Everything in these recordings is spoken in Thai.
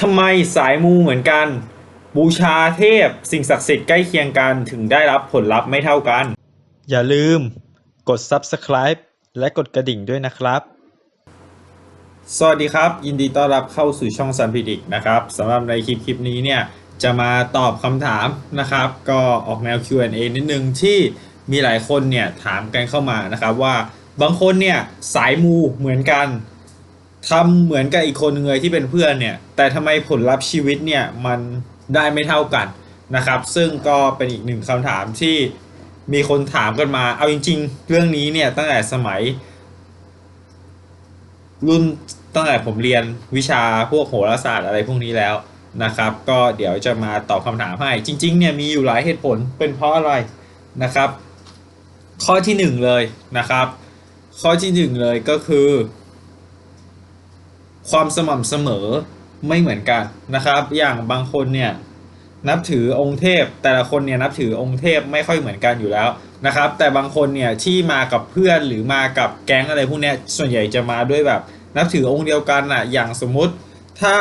ทำไมสายมูเหมือนกัน บูชาเทพสิ่งศักดิ์สิทธิ์ใกล้เคียงกันถึงได้รับผลลัพธ์ไม่เท่ากัน อย่าลืมกด Subscribe และกดกระดิ่งด้วยนะครับ สวัสดีครับ ยินดีต้อนรับเข้าสู่ช่องซันพิดิกนะครับสำหรับในคลิปคลิปนี้เนี่ยจะมาตอบคำถามนะครับ ก็ออกแนว Q&A นิดนึงที่มีหลายคนเนี่ยถามกันเข้ามานะครับว่าบางคนเนี่ยสายมูเหมือนกัน ทำเหมือนกับอีกคนหนึงเลยที่เป็นเพื่อนเนี่ย แต่ทำไมผลลัพธ์ชีวิตเนี่ยมันได้ไม่เท่ากันนะครับ ซึ่งก็เป็นอีกหนึ่งคำถามที่มีคนถามกันมา เอาจริง ๆ เรื่องนี้เนี่ยตั้งแต่สมัย รุ่นตั้งแต่ผมเรียนวิชาพวกโหราศาสตร์อะไรพวกนี้แล้วนะครับ ก็เดี๋ยวจะมาตอบคำถามให้ จริง ๆ เนี่ยมีอยู่หลายเหตุผลเป็นเพราะอะไรนะครับ ข้อที่หนึ่งเลยนะครับ ข้อที่หนึ่งเลยก็คือ ความสม่ำเสมอไม่เหมือนกันนะครับ อย่างบางคนเนี่ยนับถือองค์เทพ แต่ละคนเนี่ยนับถือองค์เทพไม่ค่อยเหมือนกันอยู่แล้วนะครับ แต่บางคนเนี่ยที่มากับเพื่อนหรือมากับแก๊งอะไรพวกเนี้ยส่วนใหญ่จะมาด้วยแบบ นับถือองค์เดียวกันอะอย่างสมมุติถ้า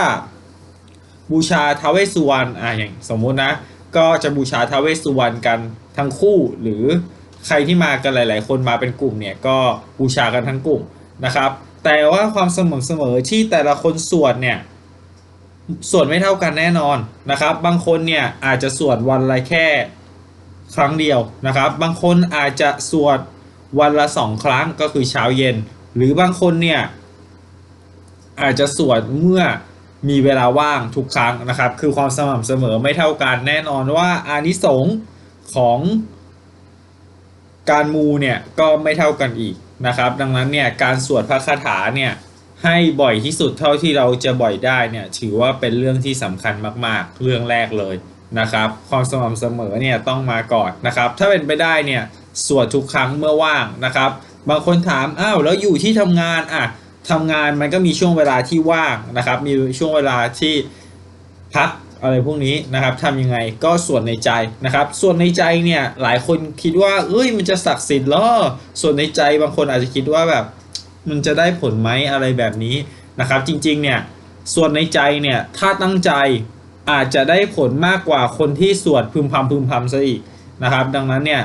บูชาทาเวสุวรรณอะอย่างสมมุตินะ ก็จะบูชาทาเวสสุวรรณกันทั้งคู่หรือใครที่มากันหลาย ๆ คนมาเป็นกลุ่มเนี่ยก็บูชากันทั้งกลุ่มนะครับ แต่ว่าความสม่ำเสมอที่แต่ละคนสวดเนี่ยสวดไม่เท่ากันแน่นอนนะครับ บางคนเนี่ยอาจจะสวดวันละแค่ครั้งเดียวนะครับ บางคนอาจจะสวดวันละสองครั้งก็คือเช้าเย็น หรือบางคนเนี่ยอาจจะสวดเมื่อมีเวลาว่างทุกครั้งนะครับ คือความสม่ำเสมอไม่เท่ากันแน่นอนว่าอานิสงส์ของการมูเนี่ยก็ไม่เท่ากันอีก นะครับ ดังนั้นเนี่ยการสวดพระคาถาเนี่ยให้บ่อยที่สุดเท่าที่เราจะบ่อยได้เนี่ยถือว่าเป็นเรื่องที่สำคัญมากๆ เรื่องแรกเลยนะครับ ความสม่ำเสมอเนี่ยต้องมาก่อนนะครับ ถ้าเป็นไปได้เนี่ยสวดทุกครั้งเมื่อว่างนะครับ บางคนถามอ้าวแล้วอยู่ที่ทำงานอะทำงานมันก็มีช่วงเวลาที่ว่างนะครับ มีช่วงเวลาที่พัก อะไรพวกนี้นะครับทำยังไงก็ส่วนในใจนะครับ ส่วนในใจเนี่ยหลายคนคิดว่าเอ้ยมันจะศักดิ์สิทธิ์เหรอส่วนในใจบางคนอาจจะคิดว่าแบบ มันจะได้ผลไหมอะไรแบบนี้นะครับ จริงๆเนี่ยส่วนในใจเนี่ยถ้าตั้งใจอาจจะได้ผลมากกว่าคนที่สวดพึมพำพึมพำซะอีกนะครับ ดังนั้นเนี่ย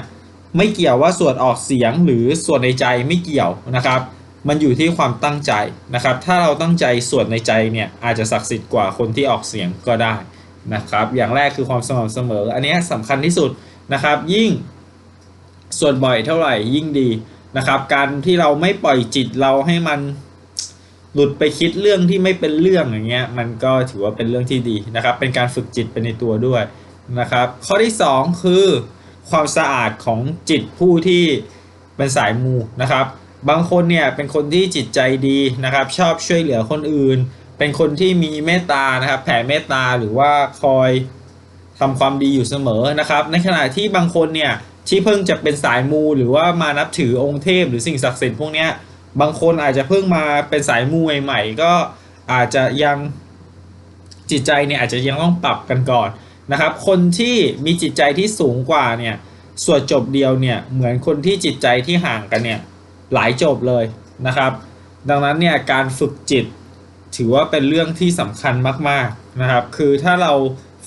ไม่เกี่ยวว่าสวดออกเสียงหรือส่วนในใจไม่เกี่ยวนะครับมันอยู่ที่ความตั้งใจนะครับ ถ้าเราตั้งใจสวดในใจเนี่ยอาจจะศักดิ์สิทธิ์กว่าคนที่ออกเสียงก็ได้ นะครับ อย่างแรกคือความสม่ำเสมอ อันนี้สำคัญที่สุดนะครับ ยิ่งสวดบ่อยเท่าไหร่ยิ่งดีนะครับ การที่เราไม่ปล่อยจิตเราให้มันหลุดไปคิดเรื่องที่ไม่เป็นเรื่องอย่างเงี้ยมันก็ถือว่าเป็นเรื่องที่ดีนะครับ เป็นการฝึกจิตไปในตัวด้วยนะครับ ข้อที่สองคือความสะอาดของจิตผู้ที่เป็นสายมูนะครับ บางคนเนี่ยเป็นคนที่จิตใจดีนะครับ ชอบช่วยเหลือคนอื่น เป็นคนที่มีเมตตานะครับแผ่เมตตาหรือว่าคอยทำความดีอยู่เสมอนะครับ ในขณะที่บางคนเนี่ยที่เพิ่งจะเป็นสายมูหรือว่ามานับถือองค์เทพหรือสิ่งศักดิ์สิทธิ์พวกเนี้ยบางคนอาจจะเพิ่งมาเป็นสายมูใหม่ๆก็อาจจะยังจิตใจเนี่ยอาจจะยังต้องปรับกันก่อนนะครับ คนที่มีจิตใจที่สูงกว่าเนี่ยสวดจบเดียวเนี่ยเหมือนคนที่จิตใจที่ห่างกันเนี่ยหลายจบเลยนะครับ ดังนั้นเนี่ยการฝึกจิต ถือว่าเป็นเรื่องที่สำคัญมากๆนะครับ คือถ้าเรา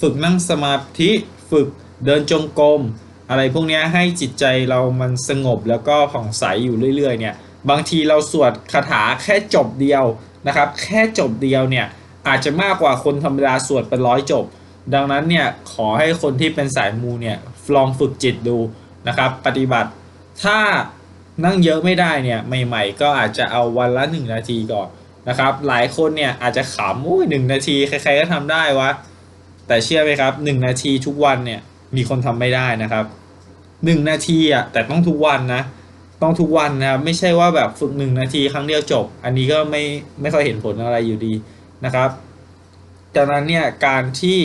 ฝึกนั่งสมาธิฝึกเดินจงกรมอะไรพวกนี้ให้จิตใจเรามันสงบแล้วก็ผ่องใสอยู่เรื่อยๆเนี่ยบางทีเราสวดคาถาแค่จบเดียวนะครับ แค่จบเดียวเนี่ยอาจจะมากกว่าคนธรรมดาสวดเป็นร้อยจบ ดังนั้นเนี่ยขอให้คนที่เป็นสายมูเนี่ยลองฝึกจิตดูนะครับ ปฏิบัติถ้านั่งเยอะไม่ได้เนี่ยใหม่ ๆ ก็อาจจะเอาวันละ 1 นาทีก่อน นะครับ หลายคนเนี่ยอาจจะขำโอ้ยหนึ่งนาทีใครๆก็ทำได้วะ แต่เชื่อไหมครับ1นาทีทุกวันเนี่ยมีคนทำไม่ได้นะครับ1นาทีอะแต่ต้องทุกวันนะ ต้องทุกวันนะครับไม่ใช่ว่าแบบฝึก1นาทีครั้งเดียวจบ อันนี้ก็ไม่ไม่ค่อยเห็นผลอะไรอยู่ดีนะครับดังนั้นเนี่ยการที่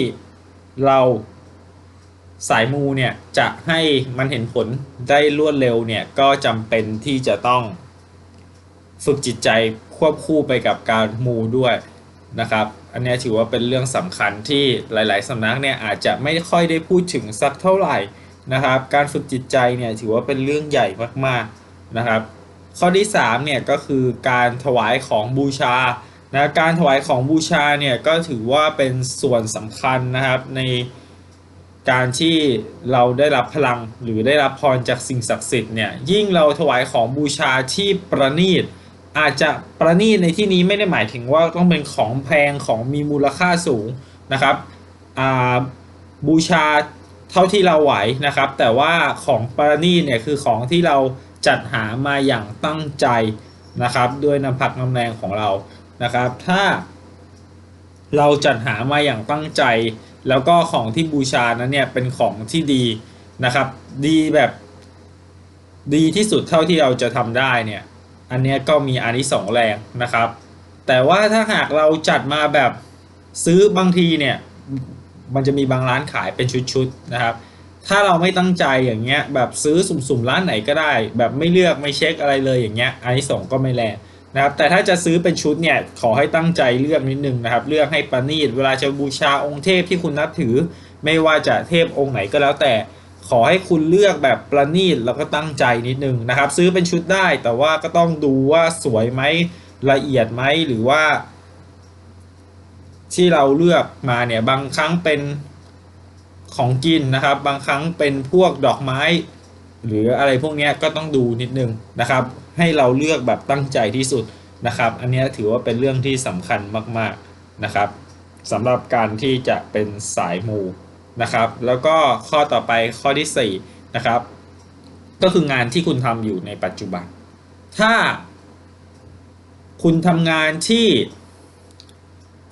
เราสายมูเนี่ยจะให้มันเห็นผลได้รวดเร็วเนี่ยก็จำเป็นที่จะต้อง ฝึกจิตใจควบคู่ไปกับการมูด้วยนะครับ อันนี้ถือว่าเป็นเรื่องสำคัญที่หลาย ๆสำนักเนี่ยอาจจะไม่ค่อยได้พูดถึงสักเท่าไหร่นะครับ การฝึกจิตใจเนี่ยถือว่าเป็นเรื่องใหญ่มากๆนะครับ ข้อที่3เนี่ยก็คือการถวายของบูชานะการถวายของบูชาเนี่ยก็ถือว่าเป็นส่วนสำคัญนะครับในการที่เราได้รับพลังหรือได้รับพรจากสิ่งศักดิ์สิทธิ์เนี่ยยิ่งเราถวายของบูชาที่ประณีต อาจจะประณีตในที่นี้ไม่ได้หมายถึงว่าต้องเป็นของแพงของมีมูลค่าสูงนะครับบูชาเท่าที่เราไหวนะครับ แต่ว่าของประณีตเนี่ยคือของที่เราจัดหามาอย่างตั้งใจนะครับด้วยน้ำพักน้ำแรงของเรานะครับ ถ้าเราจัดหามาอย่างตั้งใจ แล้วก็ของที่บูชานั้นเนี่ยเป็นของที่ดีนะครับ ดีแบบดีที่สุดเท่าที่เราจะทำได้เนี่ย อันเนี้ยก็มีอานิสงส์แรงนะครับ แต่ว่าถ้าหากเราจัดมาแบบซื้อบางทีเนี่ยมันจะมีบางร้านขายเป็นชุดๆนะครับ ถ้าเราไม่ตั้งใจอย่างเงี้ยแบบซื้อสุ่มๆร้านไหนก็ได้ แบบไม่เลือกไม่เช็คอะไรเลยอย่างเงี้ยอานิสงส์ก็ไม่แรงนะครับแต่ถ้าจะซื้อเป็นชุดเนี่ยขอให้ตั้งใจเลือกนิดนึงนะครับ เลือกให้ประณีตเวลาจะบูชาองค์เทพที่คุณนับถือ ไม่ว่าจะเทพองค์ไหนก็แล้วแต่ ขอให้คุณเลือกแบบประณีตแล้วก็ตั้งใจนิดนึงนะครับ ซื้อเป็นชุดได้แต่ว่าก็ต้องดูว่าสวยไหมละเอียดไหมหรือว่า ที่เราเลือกมาเนี่ยบางครั้งเป็นของกินนะครับ บางครั้งเป็นพวกดอกไม้ หรืออะไรพวกนี้ก็ต้องดูนิดนึงนะครับ ให้เราเลือกแบบตั้งใจที่สุดนะครับ อันนี้ถือว่าเป็นเรื่องที่สำคัญมาก ๆนะครับสำหรับการที่จะเป็นสายมู นะครับ แล้วก็ข้อต่อไปข้อที่สี่นะครับ ก็คืองานที่คุณทำอยู่ในปัจจุบัน ถ้าคุณทำงานที่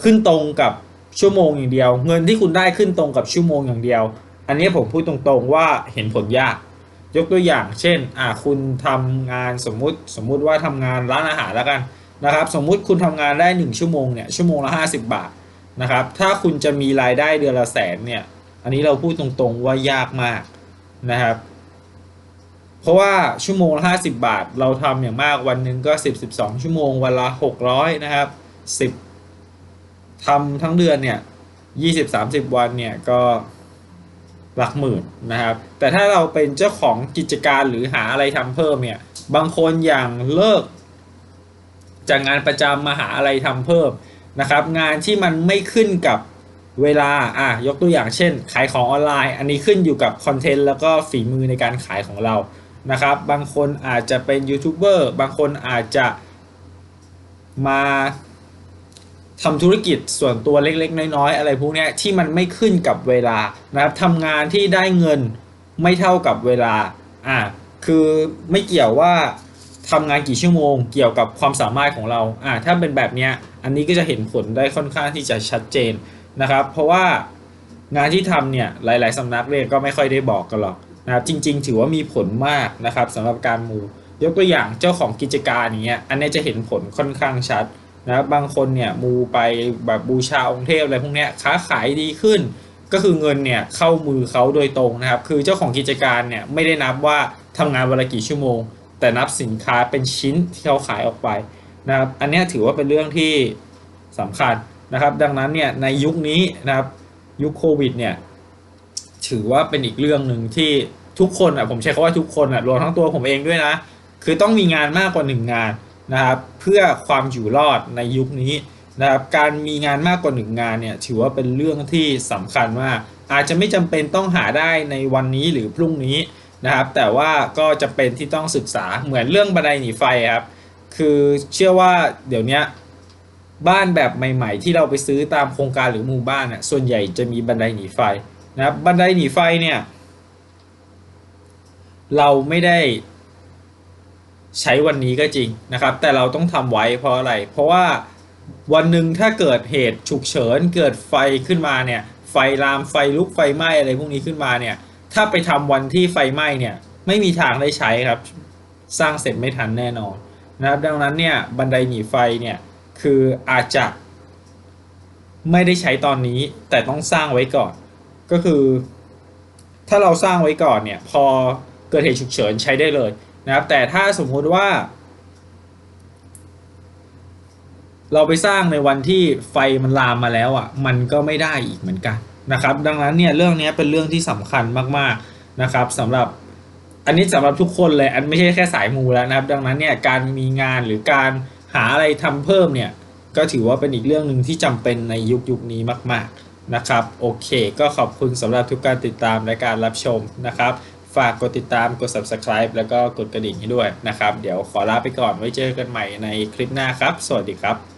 ขึ้นตรงกับชั่วโมงอย่างเดียว เงินที่คุณได้ขึ้นตรงกับชั่วโมงอย่างเดียว อันนี้ผมพูดตรงๆว่าเห็นผลยาก ยกตัวอย่าง เช่นอ่าคุณทำงานสมมุติสมมุติว่าทำงานร้านอาหารแล้วกันนะครับ สมมุติคุณทำงานได้ 1 ชั่วโมงเนี่ยชั่วโมงละ 50 บาทนะครับ ถ้าคุณจะมีรายได้เดือนละแสนเนี่ย อันนี้เราพูดตรงๆว่ายากมากนะครับ เพราะว่าชั่วโมงละ50 บาท เราทำอย่างมากวันหนึ่งก็ 10 12 ชั่วโมงวันละ 600 นะครับ 10ทำทั้งเดือนเนี่ยยี่สิบสามสิบวันเนี่ยก็หลักหมื่นนะครับ แต่ถ้าเราเป็นเจ้าของกิจการหรือหาอะไรทำเพิ่มเนี่ย บางคนอย่างเลิก จากงานประจำมาหาอะไรทำเพิ่มนะครับ งานที่มันไม่ขึ้นกับ เวลาอะยกตัวอย่างเช่น ขายของออนไลน์ อันนี้ขึ้นอยู่กับคอนเทนต์แล้วก็ฝีมือในการขายของเรานะครับ บางคนอาจจะเป็นยูทูบเบอร์บางคนอาจจะมาทำธุรกิจส่วนตัวเล็กๆ น้อยๆ อะไรพวกนี้ที่มันไม่ขึ้นกับเวลานะครับทำงานที่ได้เงินไม่เท่ากับเวลาอะคือไม่เกี่ยวว่าทำงานกี่ชั่วโมง เกี่ยวกับความสามารถของเราอะถ้าเป็นแบบเนี้ยอันนี้ก็จะเห็นผลได้ค่อนข้างที่จะชัดเจน นะครับ เพราะว่างานที่ทำเนี่ยหลาย ๆสำนักเรียนก็ไม่ค่อยได้บอกกันหรอกนะครับจริง ๆ ถือว่ามีผลมากนะครับสำหรับการมูยกตัวอย่างเจ้าของกิจการอย่างเงี้ยอันนี้จะเห็นผลค่อนข้างชัดนะครับบางคนเนี่ยมูไปแบบบูชาองค์เทพอะไรพวกเนี้ยค้าขายดีขึ้น ก็คือเงินเนี่ยเข้ามือเขาโดยตรงนะครับ คือเจ้าของกิจการเนี่ยไม่ได้นับว่าทำงานวันละกี่ชั่วโมง แต่นับสินค้าเป็นชิ้นที่เขาขายออกไปนะครับอันนี้ถือว่าเป็นเรื่องที่สำคัญ นะครับ ดังนั้นเนี่ยในยุคนี้นะครับยุคโควิดเนี่ยถือว่าเป็นอีกเรื่องหนึ่งที่ทุกคนอะผมใช้คำว่าทุกคนอะรวมทั้งตัวผมเองด้วยนะ คือต้องมีงานมากกว่าหนึ่งงานนะครับเพื่อความอยู่รอดในยุคนี้นะครับการมีงานมากกว่าหนึ่งงานเนี่ยถือว่าเป็นเรื่องที่สำคัญมากอาจจะไม่จำเป็นต้องหาได้ในวันนี้หรือพรุ่งนี้นะครับ แต่ว่าก็จะเป็นที่ต้องศึกษาเหมือนเรื่องบันไดหนีไฟครับ คือเชื่อว่าเดี๋ยวนี้ บ้านแบบใหม่ ๆ ที่เราไปซื้อตามโครงการหรือหมู่บ้านน่ะส่วนใหญ่จะมีบันไดหนีไฟนะครับบันไดหนีไฟเนี่ยเราไม่ได้ใช้วันนี้ก็จริงนะครับ แต่เราต้องทำไว้เพราะอะไร เพราะว่าวันหนึ่งถ้าเกิดเหตุฉุกเฉินเกิดไฟขึ้นมาเนี่ย ไฟลามไฟลุกไฟไหม้อะไรพวกนี้ขึ้นมาเนี่ย ถ้าไปทำวันที่ไฟไหม้เนี่ย ไม่มีทางได้ใช้ครับ สร้างเสร็จไม่ทันแน่นอนนะครับ ดังนั้นเนี่ยบันไดหนีไฟเนี่ย คืออาจจะไม่ได้ใช้ตอนนี้แต่ต้องสร้างไว้ก่อน ก็คือ ถ้าเราสร้างไว้ก่อนเนี่ย พอเกิดเหตุฉุกเฉินใช้ได้เลยนะครับ แต่ถ้าสมมุติว่า เราไปสร้างในวันที่ไฟมันลามมาแล้วอะ มันก็ไม่ได้อีกเหมือนกันนะครับ ดังนั้นเนี่ยเรื่องนี้เป็นเรื่องที่สำคัญมากๆนะครับสำหรับอันนี้สำหรับทุกคนเลย อันไม่ใช่แค่สายมูแล้วนะครับ ดังนั้นเนี่ยการมีงานหรือการ หาอะไรทำเพิ่มเนี่ย ก็ถือว่าเป็นอีกเรื่องหนึ่งที่จำเป็นในยุคยุคนี้มาก ๆนะครับ โอเค ก็ขอบคุณสำหรับทุกการติดตามและการรับชมนะครับ ฝากกดติดตามกด subscribe แล้วก็กดกระดิ่งให้ด้วยนะครับ เดี๋ยวขอลาไปก่อนไว้เจอกันใหม่ในคลิปหน้าครับ สวัสดีครับ